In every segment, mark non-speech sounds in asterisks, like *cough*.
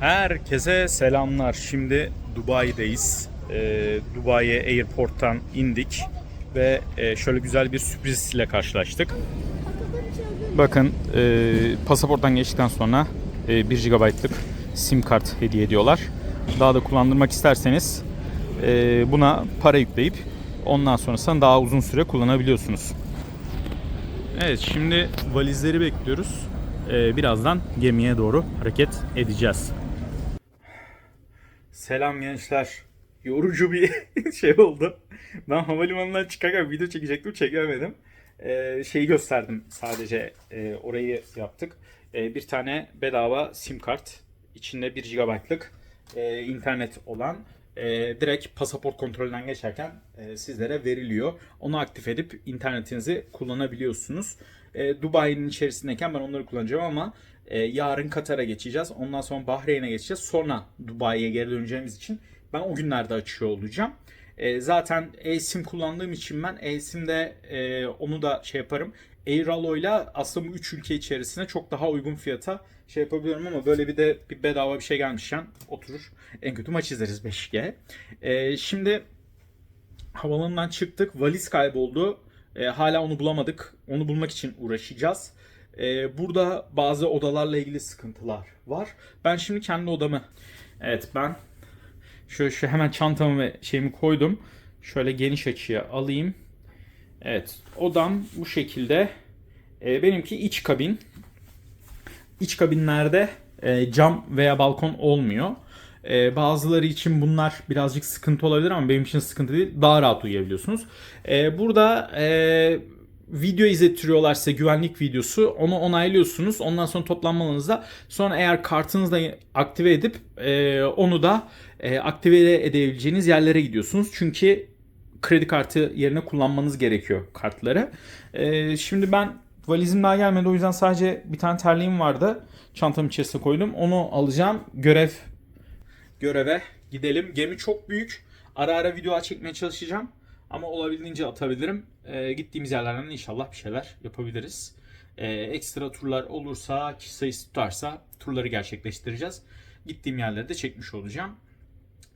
Herkese selamlar. Şimdi Dubai'deyiz. Ee, Dubai Airport'tan indik ve e, şöyle güzel bir sürpriz ile karşılaştık. Bakın e, pasaporttan geçtikten sonra e, 1 GB'lık sim kart hediye ediyorlar. Daha da kullandırmak isterseniz e, buna para yükleyip ondan sonrasında daha uzun süre kullanabiliyorsunuz. Evet şimdi valizleri bekliyoruz. Ee, birazdan gemiye doğru hareket edeceğiz. Selam gençler. Yorucu bir *laughs* şey oldu. Ben havalimanından çıkarken video çekecektim çekemedim. Ee, şeyi gösterdim sadece Ee, orayı yaptık. Ee, bir tane bedava sim kart. içinde 1 GB'lık e, internet olan e, direkt pasaport kontrolünden geçerken e, sizlere veriliyor. Onu aktif edip internetinizi kullanabiliyorsunuz. E, Dubai'nin içerisindeyken ben onları kullanacağım ama e, yarın Katar'a geçeceğiz. Ondan sonra Bahreyn'e geçeceğiz. Sonra Dubai'ye geri döneceğimiz için ben o günlerde açıyor olacağım. E, zaten eSIM kullandığım için ben eSIM'de e, onu da şey yaparım. Airalo'yla aslında bu üç ülke içerisinde çok daha uygun fiyata şey yapabiliyorum ama böyle bir de bir bedava bir şey gelmişken oturur. En kötü maç izleriz 5G. E, şimdi havalanından çıktık. Valiz kayboldu. E, hala onu bulamadık. Onu bulmak için uğraşacağız. E, burada bazı odalarla ilgili sıkıntılar var. Ben şimdi kendi odamı Evet ben şöyle şu hemen çantamı ve şeyimi koydum. Şöyle geniş açıya alayım. Evet odam bu şekilde. E, benimki iç kabin. İç kabinlerde e, cam veya balkon olmuyor. E, bazıları için bunlar birazcık sıkıntı olabilir ama benim için sıkıntı değil. Daha rahat uyuyabiliyorsunuz. E, burada e, video izlettiriyorlar güvenlik videosu. Onu onaylıyorsunuz. Ondan sonra toplanmalarınızda sonra eğer kartınızla aktive edip e, onu da e, aktive edebileceğiniz yerlere gidiyorsunuz. Çünkü kredi kartı yerine kullanmanız gerekiyor kartları. E, şimdi ben valizim daha gelmedi o yüzden sadece bir tane terliğim vardı. Çantamın içerisine koydum. Onu alacağım. Görev göreve gidelim. Gemi çok büyük. Ara ara video çekmeye çalışacağım. Ama olabildiğince atabilirim. Ee, gittiğimiz yerlerden inşallah bir şeyler yapabiliriz. Ee, ekstra turlar olursa, kişi sayısı tutarsa turları gerçekleştireceğiz. Gittiğim yerleri de çekmiş olacağım.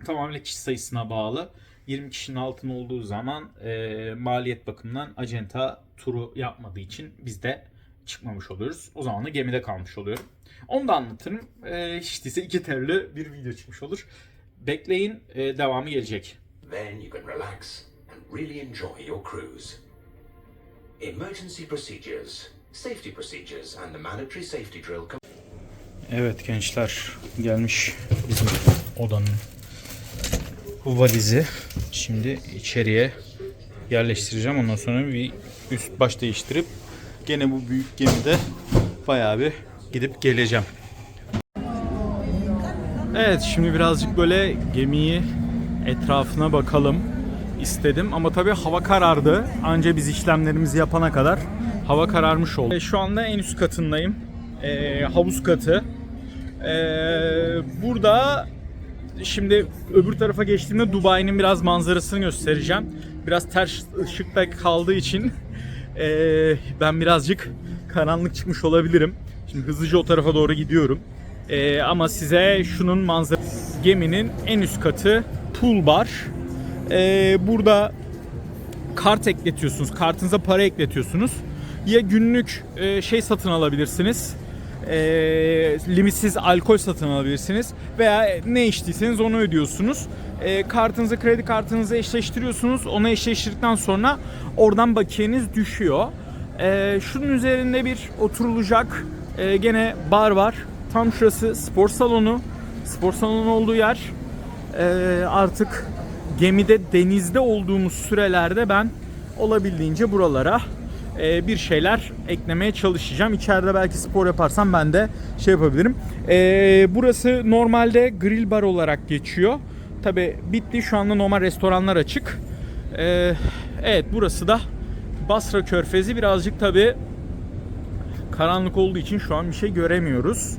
Tamamen kişi sayısına bağlı. 20 kişinin altında olduğu zaman e, maliyet bakımından acenta turu yapmadığı için biz de çıkmamış oluyoruz. O zaman da gemide kalmış oluyorum. Onu da anlatırım. E, hiç değilse iki türlü bir video çıkmış olur. Bekleyin e, devamı gelecek. Then you can relax really enjoy your cruise. Emergency procedures, safety procedures, and the mandatory safety drill. Evet gençler gelmiş bizim odanın valizi. Şimdi içeriye yerleştireceğim. Ondan sonra bir üst baş değiştirip gene bu büyük gemide bayağı bir gidip geleceğim. Evet şimdi birazcık böyle gemiyi etrafına bakalım istedim ama tabii hava karardı. Anca biz işlemlerimizi yapana kadar hava kararmış oldu. Şu anda en üst katındayım. E, havuz katı. E, burada şimdi öbür tarafa geçtiğimde Dubai'nin biraz manzarasını göstereceğim. Biraz ters ışıkta kaldığı için e, ben birazcık karanlık çıkmış olabilirim. Şimdi hızlıca o tarafa doğru gidiyorum. E, ama size şunun manzarası geminin en üst katı pool bar. E, burada kart ekletiyorsunuz. Kartınıza para ekletiyorsunuz. Ya günlük e, şey satın alabilirsiniz. E, limitsiz alkol satın alabilirsiniz. Veya ne içtiyseniz onu ödüyorsunuz. E, kartınızı kredi kartınızı eşleştiriyorsunuz. Onu eşleştirdikten sonra oradan bakiyeniz düşüyor. E, şunun üzerinde bir oturulacak e, gene bar var. Tam şurası spor salonu. Spor salonu olduğu yer. E, artık gemide denizde olduğumuz sürelerde ben olabildiğince buralara e, bir şeyler eklemeye çalışacağım. İçeride belki spor yaparsam ben de şey yapabilirim. E, burası normalde grill bar olarak geçiyor. Tabi bitti şu anda normal restoranlar açık. E, evet burası da Basra Körfezi birazcık tabi karanlık olduğu için şu an bir şey göremiyoruz.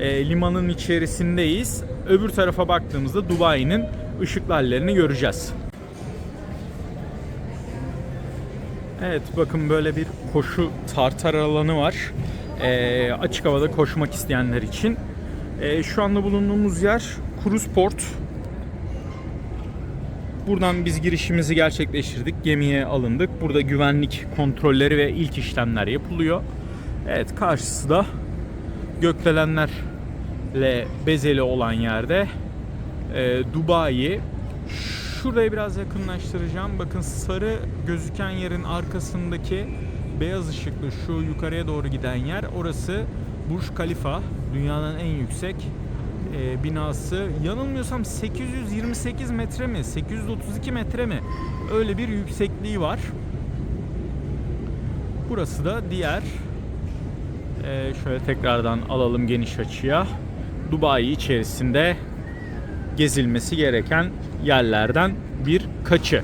E, limanın içerisindeyiz. Öbür tarafa baktığımızda Dubai'nin ışıklı hallerini göreceğiz. Evet bakın böyle bir koşu tartar alanı var. E, açık havada koşmak isteyenler için. Ee, şu anda bulunduğumuz yer Cruise Port. Buradan biz girişimizi gerçekleştirdik. Gemiye alındık. Burada güvenlik kontrolleri ve ilk işlemler yapılıyor. Evet karşısı da gökdelenlerle bezeli olan yerde e, Dubai. Şurayı biraz yakınlaştıracağım. Bakın sarı gözüken yerin arkasındaki beyaz ışıklı şu yukarıya doğru giden yer orası Burj Khalifa. Dünyanın en yüksek e, binası. Yanılmıyorsam 828 metre mi? 832 metre mi? Öyle bir yüksekliği var. Burası da diğer e, şöyle tekrardan alalım geniş açıya. Dubai içerisinde gezilmesi gereken yerlerden bir kaçı.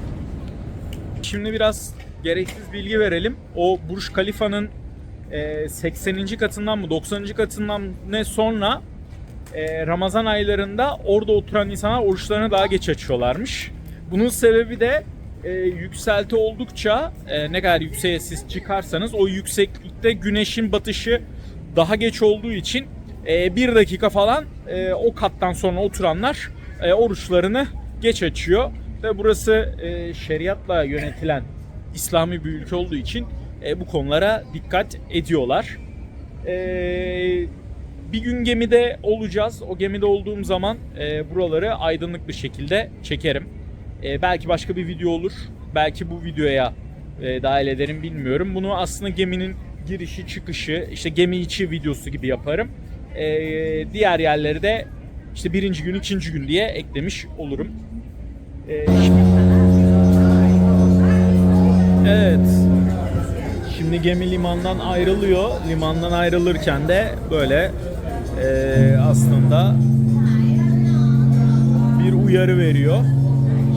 Şimdi biraz gereksiz bilgi verelim. O Burj Khalifa'nın e, 80. katından mı 90. katından ne sonra e, Ramazan aylarında orada oturan insanlar oruçlarını daha geç açıyorlarmış. Bunun sebebi de e, yükselti oldukça e, ne kadar yükseğe siz çıkarsanız o yükseklikte güneşin batışı daha geç olduğu için e, bir dakika falan e, o kattan sonra oturanlar e, oruçlarını geç açıyor. Ve burası e, şeriatla yönetilen İslami bir ülke olduğu için e, bu konulara dikkat ediyorlar. E, bir gün gemide olacağız. O gemide olduğum zaman e, buraları aydınlık bir şekilde çekerim. E, belki başka bir video olur. Belki bu videoya e, dahil ederim bilmiyorum. Bunu aslında geminin girişi çıkışı, işte gemi içi videosu gibi yaparım. E, diğer yerleri de işte birinci gün, ikinci gün diye eklemiş olurum. E, şimdi- Evet. Şimdi gemi limandan ayrılıyor. Limandan ayrılırken de böyle e, aslında bir uyarı veriyor.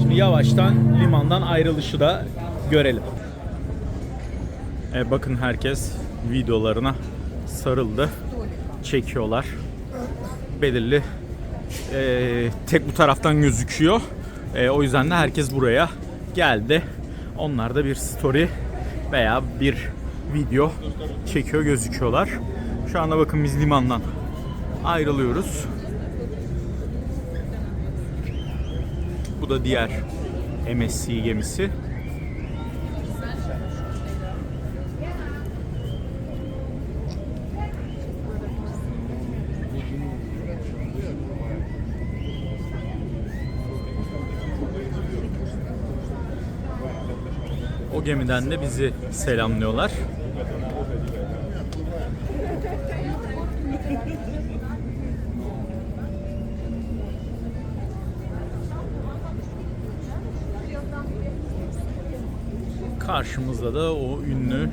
Şimdi yavaştan limandan ayrılışı da görelim. E, bakın herkes videolarına sarıldı. Çekiyorlar. Belirli e, tek bu taraftan gözüküyor. E, o yüzden de herkes buraya geldi. Onlar da bir story veya bir video çekiyor gözüküyorlar. Şu anda bakın biz limandan ayrılıyoruz. Bu da diğer MSC gemisi. Gemiden de bizi selamlıyorlar. Karşımızda da o ünlü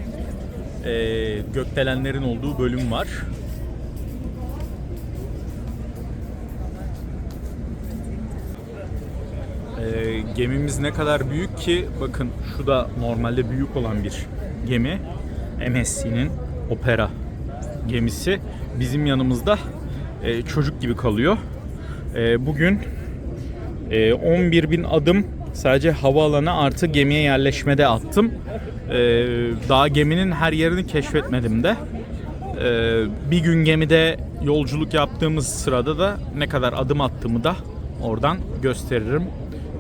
eee, gökdelenlerin olduğu bölüm var. Ee, gemimiz ne kadar büyük ki bakın şu da normalde büyük olan bir gemi. MSC'nin Opera gemisi. Bizim yanımızda e, çocuk gibi kalıyor. E, bugün e, 11 bin adım sadece havaalanı artı gemiye yerleşmede attım. E, daha geminin her yerini keşfetmedim de. E, bir gün gemide yolculuk yaptığımız sırada da ne kadar adım attığımı da oradan gösteririm.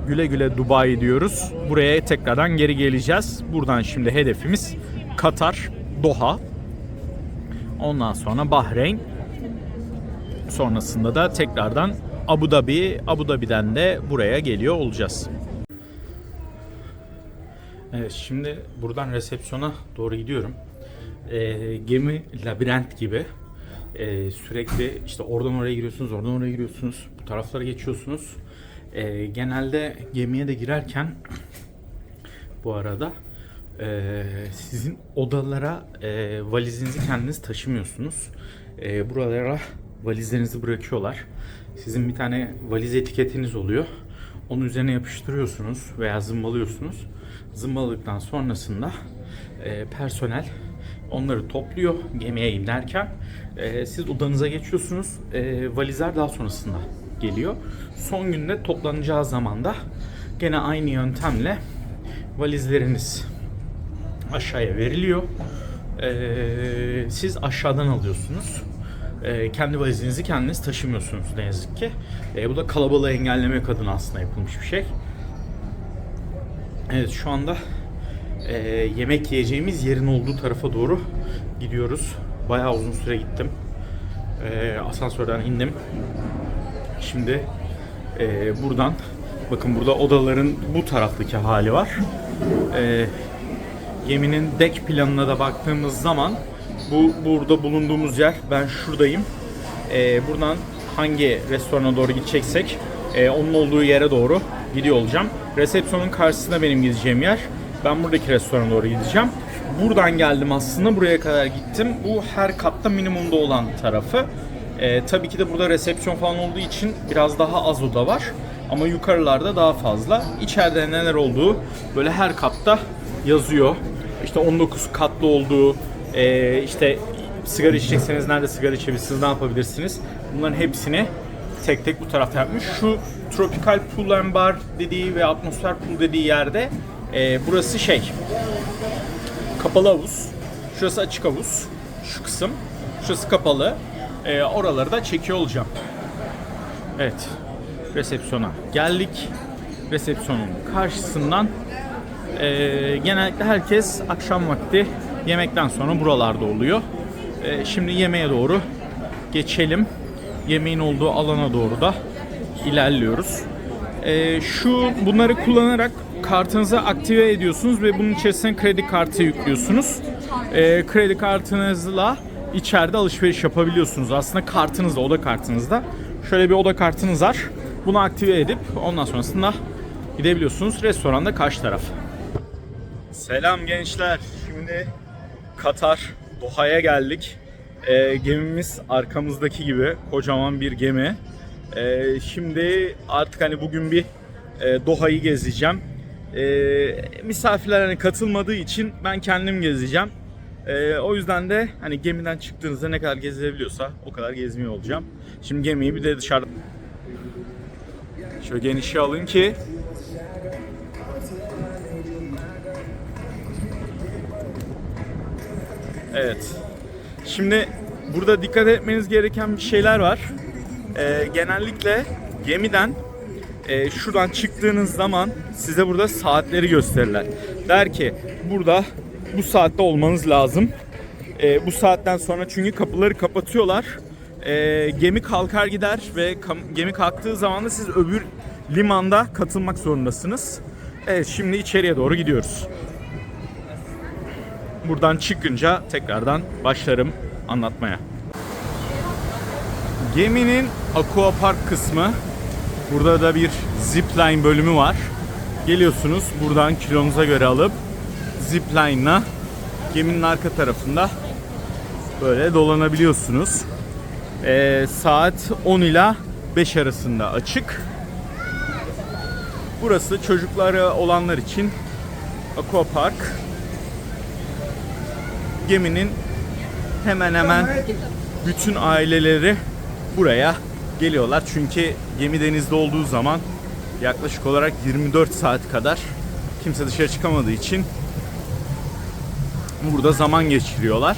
Güle güle Dubai diyoruz. Buraya tekrardan geri geleceğiz. Buradan şimdi hedefimiz Katar, Doha. Ondan sonra Bahreyn. Sonrasında da tekrardan Abu Dhabi, Abu Dhabi'den de buraya geliyor olacağız. Evet şimdi buradan resepsiyona doğru gidiyorum. Ee, gemi labirent gibi. Ee, sürekli işte oradan oraya giriyorsunuz, oradan oraya giriyorsunuz. Bu taraflara geçiyorsunuz. Ee, genelde gemiye de girerken *clears throat* bu arada e, sizin odalara e, valizinizi kendiniz taşımıyorsunuz. E, buralara valizlerinizi bırakıyorlar. Sizin bir tane valiz etiketiniz oluyor. Onun üzerine yapıştırıyorsunuz veya zımbalıyorsunuz. Zımbaladıktan sonrasında e, personel onları topluyor gemiye inerken. E, siz odanıza geçiyorsunuz. E, valizler daha sonrasında geliyor. Son günde toplanacağı zaman da gene aynı yöntemle valizleriniz aşağıya veriliyor. Ee, siz aşağıdan alıyorsunuz. E, kendi valizinizi kendiniz taşımıyorsunuz ne yazık ki. E, bu da kalabalığı engellemek adına aslında yapılmış bir şey. Evet şu anda e, yemek yiyeceğimiz yerin olduğu tarafa doğru gidiyoruz. Bayağı uzun süre gittim. E, asansörden indim. Şimdi e, buradan bakın burada odaların bu taraftaki hali var. E, geminin dek planına da baktığımız zaman bu burada bulunduğumuz yer ben şuradayım. E, buradan hangi restorana doğru gideceksek e, onun olduğu yere doğru gidiyor olacağım. Resepsiyonun karşısında benim gideceğim yer. Ben buradaki restorana doğru gideceğim. Buradan geldim aslında buraya kadar gittim. Bu her katta minimumda olan tarafı. Ee, tabii ki de burada resepsiyon falan olduğu için biraz daha az oda var. Ama yukarılarda daha fazla. İçeride neler olduğu böyle her katta yazıyor. İşte 19 katlı olduğu, ee, işte sigara içecekseniz nerede sigara içebilirsiniz, ne yapabilirsiniz? Bunların hepsini tek tek bu tarafta yapmış. Şu Tropical Pool and Bar dediği ve atmosfer pool dediği yerde ee, burası şey kapalı havuz. Şurası açık havuz. Şu kısım. Şurası kapalı. Ee, oraları da çekiyor olacağım. Evet. Resepsiyona geldik. Resepsiyonun karşısından ee, genellikle herkes akşam vakti yemekten sonra buralarda oluyor. Ee, şimdi yemeğe doğru geçelim. Yemeğin olduğu alana doğru da ilerliyoruz. Ee, şu bunları kullanarak kartınızı aktive ediyorsunuz ve bunun içerisine kredi kartı yüklüyorsunuz. Ee, kredi kartınızla içeride alışveriş yapabiliyorsunuz. Aslında kartınızda, oda kartınızda. Şöyle bir oda kartınız var. Bunu aktive edip ondan sonrasında gidebiliyorsunuz. Restoranda karşı taraf. Selam gençler. Şimdi Katar Doha'ya geldik. Ee, gemimiz arkamızdaki gibi kocaman bir gemi. Ee, şimdi artık hani bugün bir e, Doha'yı gezeceğim. Ee, misafirler hani katılmadığı için ben kendim gezeceğim. Ee, o yüzden de hani gemiden çıktığınızda ne kadar gezilebiliyorsa o kadar gezmiyor olacağım. Şimdi gemiyi bir de dışarıda şöyle genişe alın ki Evet. Şimdi burada dikkat etmeniz gereken bir şeyler var. Ee, genellikle gemiden e, şuradan çıktığınız zaman size burada saatleri gösterirler. Der ki burada bu saatte olmanız lazım. E, bu saatten sonra çünkü kapıları kapatıyorlar. E, gemi kalkar gider ve gemi kalktığı zaman da siz öbür limanda katılmak zorundasınız. Evet şimdi içeriye doğru gidiyoruz. Buradan çıkınca tekrardan başlarım anlatmaya. Geminin aquapark kısmı. Burada da bir zipline bölümü var. Geliyorsunuz buradan kilonuza göre alıp zipline'la geminin arka tarafında böyle dolanabiliyorsunuz. Ee, saat 10 ila 5 arasında açık. Burası çocukları olanlar için aquapark. Geminin hemen hemen bütün aileleri buraya geliyorlar. Çünkü gemi denizde olduğu zaman yaklaşık olarak 24 saat kadar kimse dışarı çıkamadığı için burada zaman geçiriyorlar.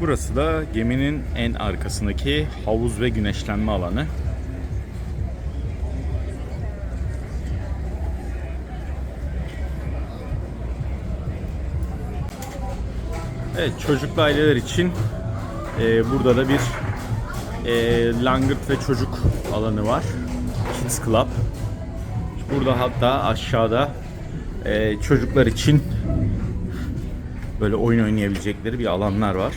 Burası da geminin en arkasındaki havuz ve güneşlenme alanı. Evet çocuklu aileler için e, burada da bir e, langırt ve çocuk alanı var. Kids Club. Burada hatta aşağıda e, çocuklar için böyle oyun oynayabilecekleri bir alanlar var.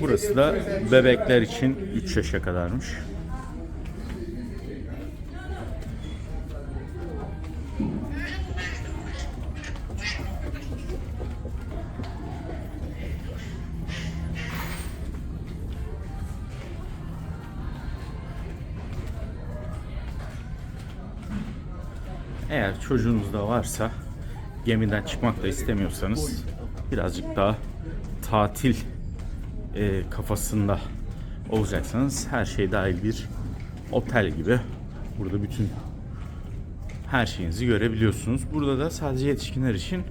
Burası da bebekler için 3 yaşa kadarmış. Eğer çocuğunuz da varsa gemiden çıkmak da istemiyorsanız birazcık daha tatil e, kafasında olacaksanız her şey dahil bir otel gibi burada bütün her şeyinizi görebiliyorsunuz. Burada da sadece yetişkinler için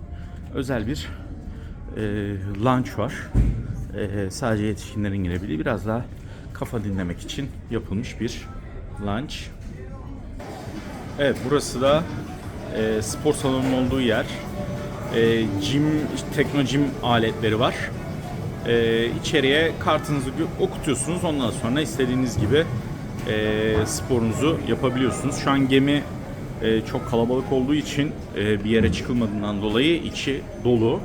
özel bir e, lunch var. E, sadece yetişkinlerin girebildiği biraz daha kafa dinlemek için yapılmış bir lunch. Evet burası da e, spor salonunun olduğu yer. E, gym, tekno gym aletleri var. E, içeriye kartınızı okutuyorsunuz. Ondan sonra istediğiniz gibi e, sporunuzu yapabiliyorsunuz. Şu an gemi e, çok kalabalık olduğu için e, bir yere çıkılmadığından dolayı içi dolu.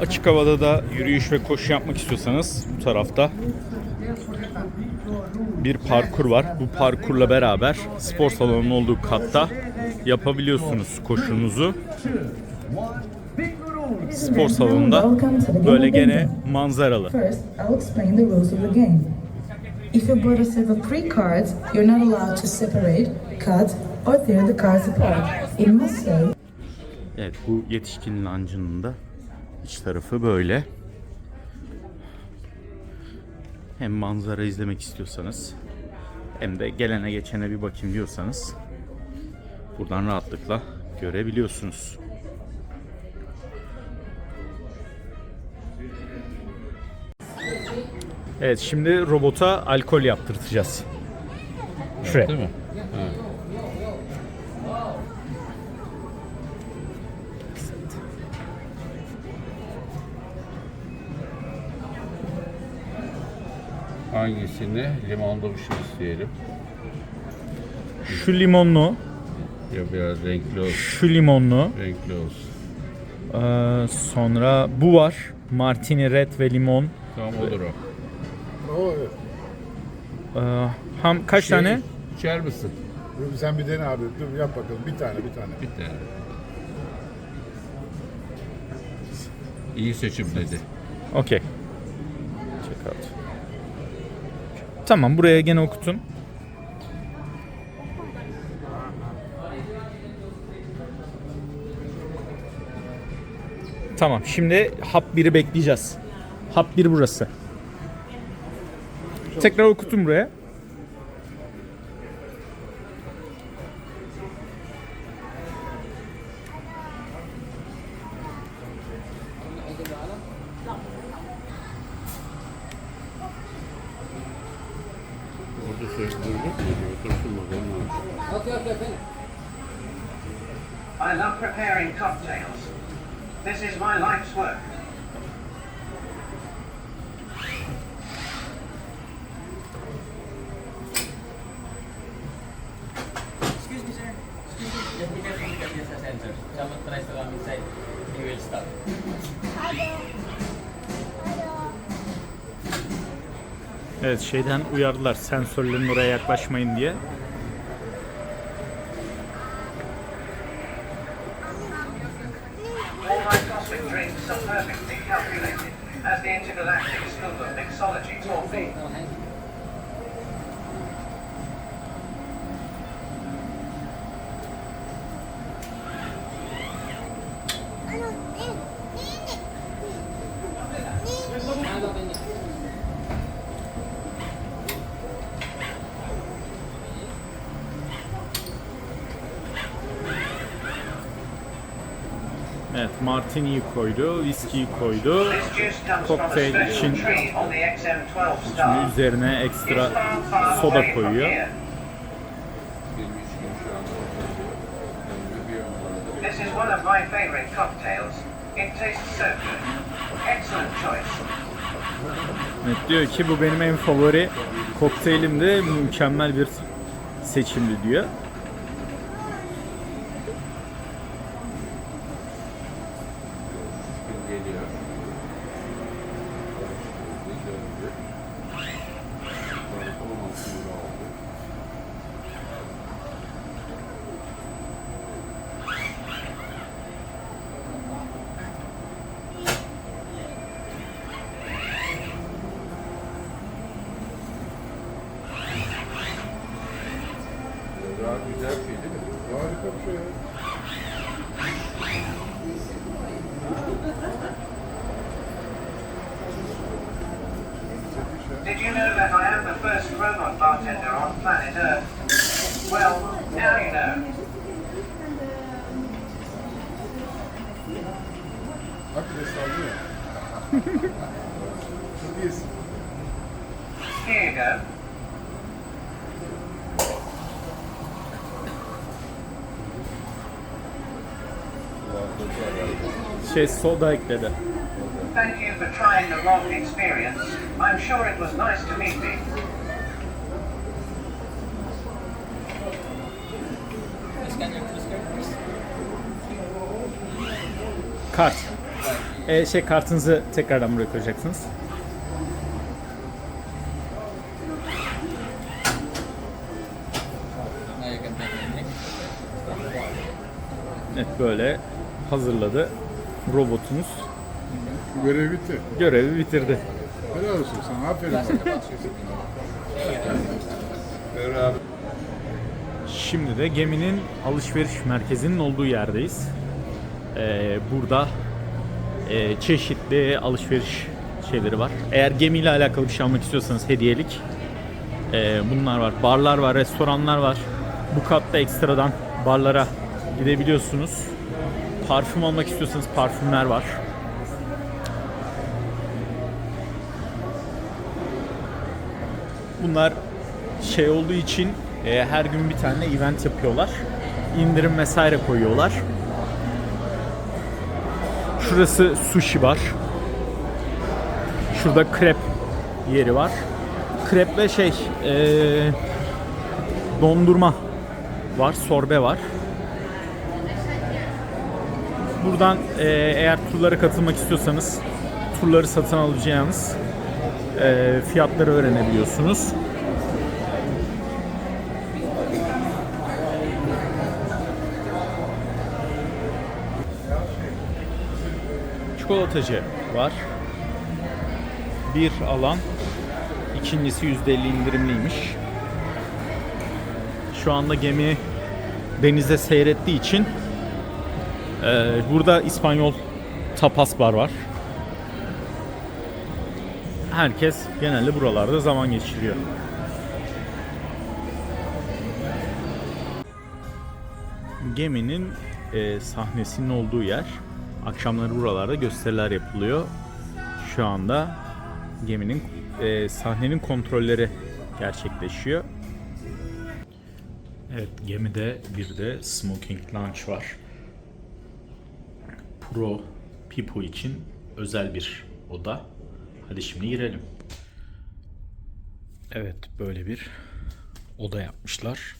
Açık havada da yürüyüş ve koşu yapmak istiyorsanız bu tarafta bir parkur var. Bu parkurla beraber spor salonunun olduğu katta yapabiliyorsunuz koşunuzu. Spor salonunda böyle gene manzaralı. If you bought a set of three cards, you're not allowed to separate, cut, or tear the cards apart. It must say Evet bu yetişkin lancının da iç tarafı böyle. Hem manzara izlemek istiyorsanız hem de gelene geçene bir bakayım diyorsanız buradan rahatlıkla görebiliyorsunuz. Evet şimdi robota alkol yaptırtacağız. Şuraya. Değil mi? Hangisini? Limonlu bir şey isteyelim. Şu limonlu, Ya biraz renkli olsun. şu limonlu, Renkli olsun. Ee, sonra bu var. Martini Red ve limon. Tamam olur o. Ee, ham kaç Şey, tane? İçer misin? Dur sen bir dene abi. Dur yap bakalım. Bir tane bir tane. Bir tane. İyi seçim dedi. Okey. Check out. Tamam buraya gene okutun. Tamam şimdi hap 1'i bekleyeceğiz. Hap 1 burası. Tekrar okutun buraya. Orada söz duyduk mu? Otursun bakalım. I love preparing cocktails. This is my life's work. Evet şeyden uyardılar sensörlerin oraya yaklaşmayın diye. As the. Evet Martini'yi koydu, viskiyi koydu. Kokteyl için tree on the XM12 Şimdi üzerine ekstra soda koyuyor. here. Benim içkim şu anda orada. Bir yandan. This is one of my favorite cocktails. It tastes so good. Excellent choice. Evet, diyor ki bu benim en favori kokteylimde mükemmel bir seçimdi diyor. Geliyor. Döndü. Sonra kolum altını aldı. Daha güzel bir şey değil mi? Harika bir şey ya. Did you know that I am the first robot bartender on planet Earth? Well, now you know. Bak bir sallıyor. *laughs* Çok iyisin. Here you go. Şey soda ekledi. Thank you for trying the rock experience. I'm sure it was nice to meet me. Kart. E, şey kartınızı tekrardan buraya koyacaksınız. Evet böyle hazırladı. Robotunuz Görev bitti. görevi bitirdi. Helal olsun sana. Aferin sana. Şimdi de geminin alışveriş merkezinin olduğu yerdeyiz. Ee, burada e, çeşitli alışveriş şeyleri var. Eğer gemiyle alakalı bir şey almak istiyorsanız hediyelik e, bunlar var. Barlar var, restoranlar var. Bu katta ekstradan barlara gidebiliyorsunuz. Parfüm almak istiyorsanız parfümler var. Bunlar şey olduğu için e, her gün bir tane event yapıyorlar. İndirim vesaire koyuyorlar. Şurası sushi var. Şurada krep yeri var. Krep ve şey e, dondurma var, sorbe var. Buradan e, eğer turlara katılmak istiyorsanız turları satın alacağınız e, fiyatları öğrenebiliyorsunuz. Çikolatacı var. Bir alan. ikincisi %50 indirimliymiş. Şu anda gemi denizde seyrettiği için e, burada İspanyol tapas bar var. Herkes genelde buralarda zaman geçiriyor. Geminin e, sahnesinin olduğu yer. Akşamları buralarda gösteriler yapılıyor. Şu anda geminin e, sahnenin kontrolleri gerçekleşiyor. Evet gemide bir de smoking lounge var. Pro Pipo için özel bir oda. Hadi şimdi girelim. Evet böyle bir oda yapmışlar.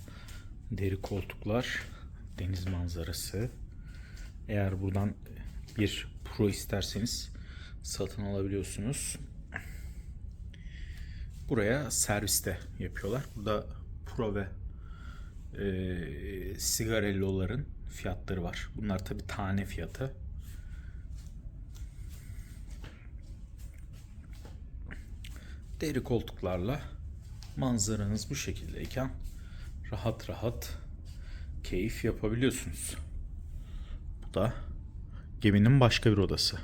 Deri koltuklar, deniz manzarası. Eğer buradan bir Pro isterseniz satın alabiliyorsunuz. Buraya serviste yapıyorlar. Burada Pro ve e, sigarelloların fiyatları var. Bunlar tabi tane fiyatı. Deri koltuklarla manzaranız bu şekildeyken rahat rahat keyif yapabiliyorsunuz. Bu da geminin başka bir odası.